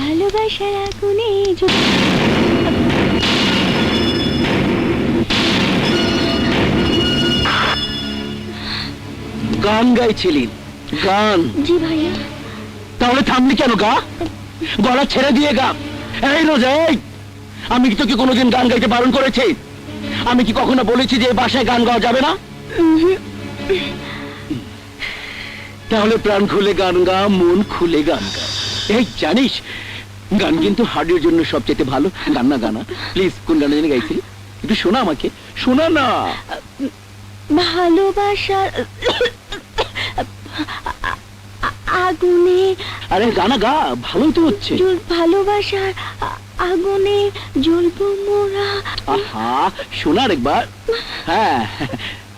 ভালোবাসার আগুনে গান গাইছিলেন গান। জি ভাইয়া। তাহলে থামলি কেন গা? গলা ছেড়ে দিয়ে গা। এই রোজা এই! আমি কি তোকে কোনোদিন গান গাইতে বারণ করেছি? আমি কি কখনো বলেছি যে এই বাসায় গান গাওয়া যাবে না? তাহলে প্রাণ খুলে গান গা মন খুলে গান গা। এই জানিস গান কিন্তু হার্টের জন্য সবচেয়ে ভালো। গান না গানা প্লিজ কোন গান জানি গাইছিলি একটু শোনা আমাকে। শোনা না। ভালোবাসা আগুনে আরে গানা গা ভালোই তো হচ্ছে। ভালোবাসার আগুনে জ্বলবো মোরা। আহা শোনার একবার। হ্যাঁ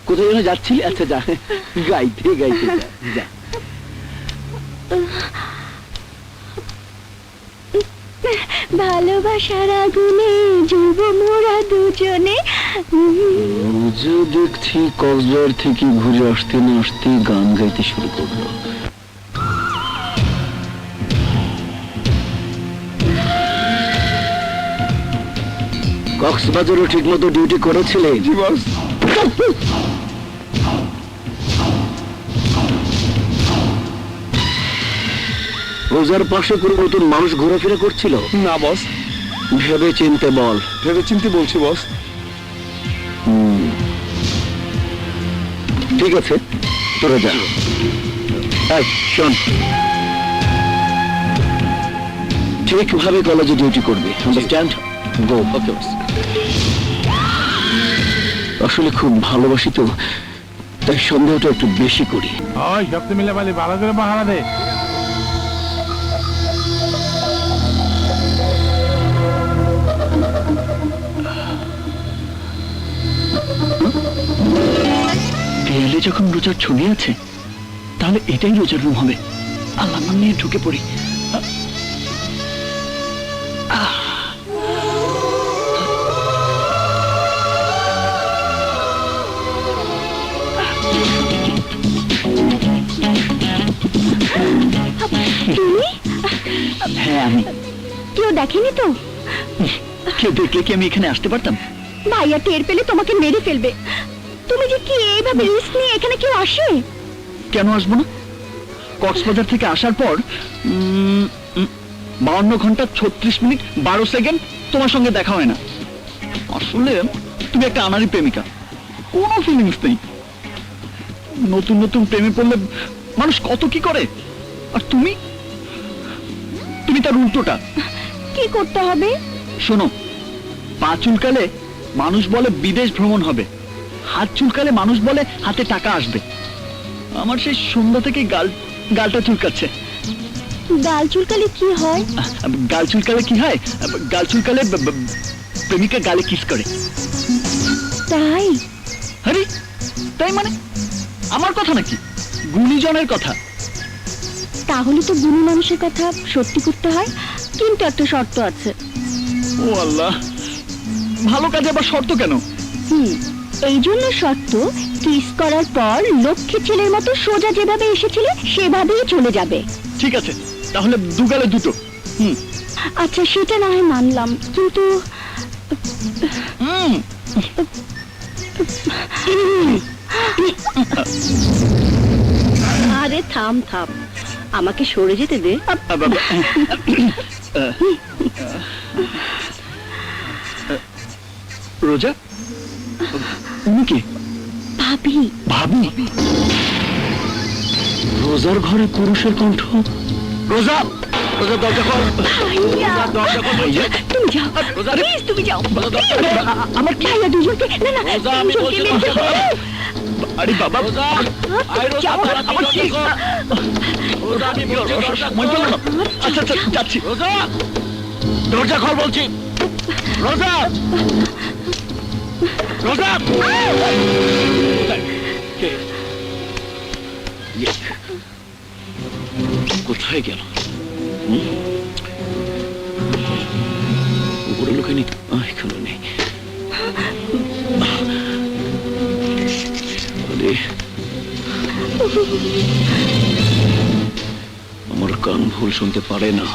কোথায় যেন যাচ্ছিলি? আচ্ছা যা গাইতে গাইতে যা, যা। ভালোবাসার আগুনে জ্বলবো মোরা দুজনে। রোজা দেখছি কক্সবাজার থেকে ঘুরে আসতে না আসতে গান গাইতে শুরু করল। কক্সবাজারও ঠিক মতো ডিউটি করেছিলে রোজার পাশে কোনো নতুন মানুষ ঘোরাফেরা করছিল? না বস। ভেবে চিনতে বল। ভেবে চিনতে বলছি বস। ঠিক আছে তোরা যা। এই, শোন। ঠিকভাবে কলেজে ডিউটি করবি আন্ডারস্ট্যান্ড গো ওকে বস। আসলে খুব ভালোবাসি তো তাই সন্দেহটা একটু বেশি করি। ওই সপ্তাহ মিলে পালি ভালো করে পাহারা দে। দেয়ালে যখন রোজার ছবি আছে তাহলে এটাই রোজার রুম হবে। আল্লাহ নাম নিয়ে ঢুকে পড়ি। হ্যাঁ আমি। কেউ দেখেনি তো? কেউ দেখলে কি আমি এখানে আসতে পারতাম? ভাইয়া টের পেলে তোমাকে মেরে ফেলবে। তুমি যে কি এইভাবে রিস্ক নিয়ে এখানে কেউ আসে? কেন আসব না? কক্সবাজার থেকে আসার পর বাউন্ন ঘণ্টা ছত্রিশ মিনিট বারো সেকেন্ড তোমার সঙ্গে দেখা হয় না। আসলে তুমি একটা আনারি প্রেমিকা। কোনো ফিলিংস নেই। নতুন নতুন প্রেমে পড়লে মানুষ কত কি করে? আর তুমি? তুমি তার উল্টোটা। কি করতে হবে? শোনো পা চুলকালে মানুষ বলে বিদেশ ভ্রমণ হবে। হাত চুলকালে মানুষ বলে হাতে টাকা আসবে। আমার সেই সন্ধ্যা থেকে গাল গালটা চুলকাচ্ছে। গাল চুলকালে কি হয়? গাল চুলকালে কি হয়? গাল চুলকালে প্রেমিকা গালে কিস করে। তাই? আরে তাই মানে? আমার কথা নাকি? গুণীজনের কথা। তাহলে তো গুণী মানুষের কথা সত্যি করতে হয়। কিন্তু একটা শর্ত আছে। ও আল্লাহ ভালো কাজে আবার শর্ত কেন? হুম এই জন্য শর্ত কিস করার পর লক্ষ্মী ছেলের মতো সোজা যেভাবে এসেছিলে সেভাবেই চলে যাবে। ঠিক আছে তাহলে দুগালে দুটো। হুম। আচ্ছা সেটা না হয় মানলাম কিন্তু হুম। আরে থাম থাম। আমাকে সরে যেতে দে। রোজা? উনি কি ভাবি। ভাবি? রোজার ঘরে পুরুষের কণ্ঠ? রোজা! রোজা দরজা ভাইয়া, দরজা বলছি। তুমি যাও। রোজা, প্লিজ তুমি যাও। আমার কি ভাইয়া দুজনকে না না রোজা, আমি বলছি, আরে বাবা! রোজা, আরে রোজা, আমার- কি রোজা, আমি বলছি। আচ্ছা আচ্ছা যাচ্ছি। রোজা! দরজা খোল বলছি। রোজা। কোথায় গেল? উপরে লোকে নি এখানে নেই। আমার কান ভুল শুনতে পারে না।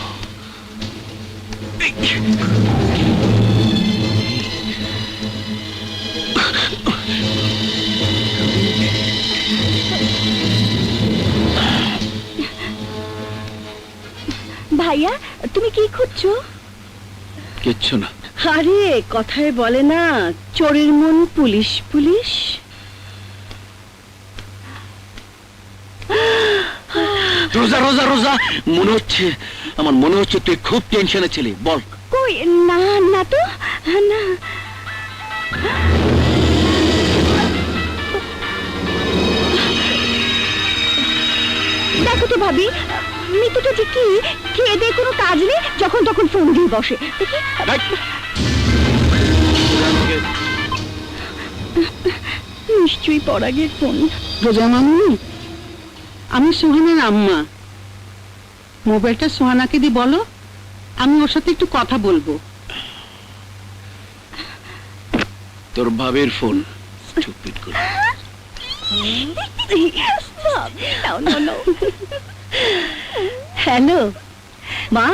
ভাইয়া তুমি কি খুঁজছো? কিচ্ছু না। আরে কথায় বলে না চোরের মন পুলিশ পুলিশ। রোজা রোজা রোজা মনে হচ্ছে আমার মনে হচ্ছে তুই খুব টেনশনে ছিলি বল। কই না না তো না। দেখো তো ভাবি মৃত্যুটা যে কি? খেয়ে দিয়ে কোনো কাজ নেই? যখন তখন ফোন দিয়ে বসে। নিশ্চয়ই পরাগের ফোন। রোজা মামুনি আমি সোহানার আম্মা। মোবাইলটা সোহানাকে দিয়ে বলো আমি ওর সাথে একটু কথা বলব। তোর ভাবের ফোন। চুপিট করে। హలో మా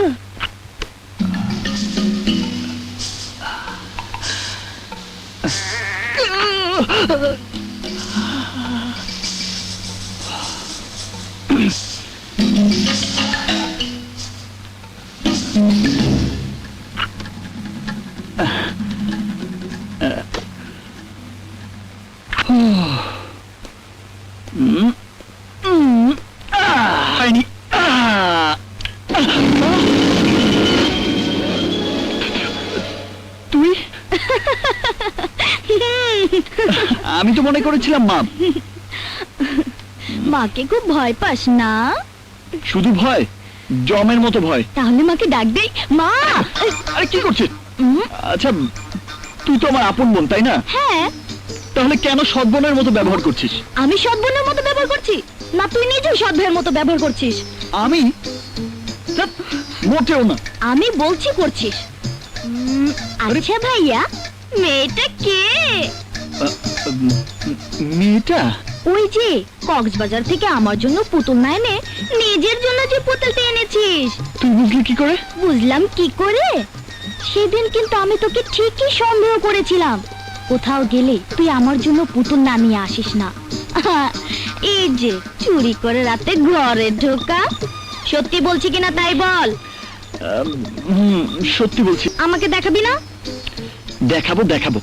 Mm-hmm. আমি তো মনে করেছিলাম মা। মাকে খুব ভয় পাস না? শুধু ভয় জমের মতো ভয়। তাহলে মাকে ডাক দেই মা! আরে কি করছিস? আচ্ছা তুই তো আমার আপন বোন তাই না? হ্যাঁ। তাহলে কেন সদ্বনের মতো ব্যবহার করছিস? আমি সৎ বোনের মতো ব্যবহার করছি? না তুই নিজেও সৎ ভাইয়ের মতো ব্যবহার করছিস। আমি? মোটেও না। আমি বলছি করছিস। আচ্ছা ভাইয়া মেয়েটা কে? মেয়েটা? ওই যে কক্সবাজার থেকে আমার জন্য পুতুল না এনে নিজের জন্য যে পুতুলটা এনেছিস। তুই বুঝলি কি করে? বুঝলাম কি করে? সেদিন কিন্তু আমি তোকে ঠিকই সন্দেহ করেছিলাম। কোথাও গেলে তুই আমার জন্য পুতুল না নিয়ে আসিস না। এই যে চুরি করে রাতে ঘরে ঢোকা। সত্যি বলছি কিনা তাই বল? সত্যি বলছি। আমাকে দেখাবি না? দেখাবো দেখাবো।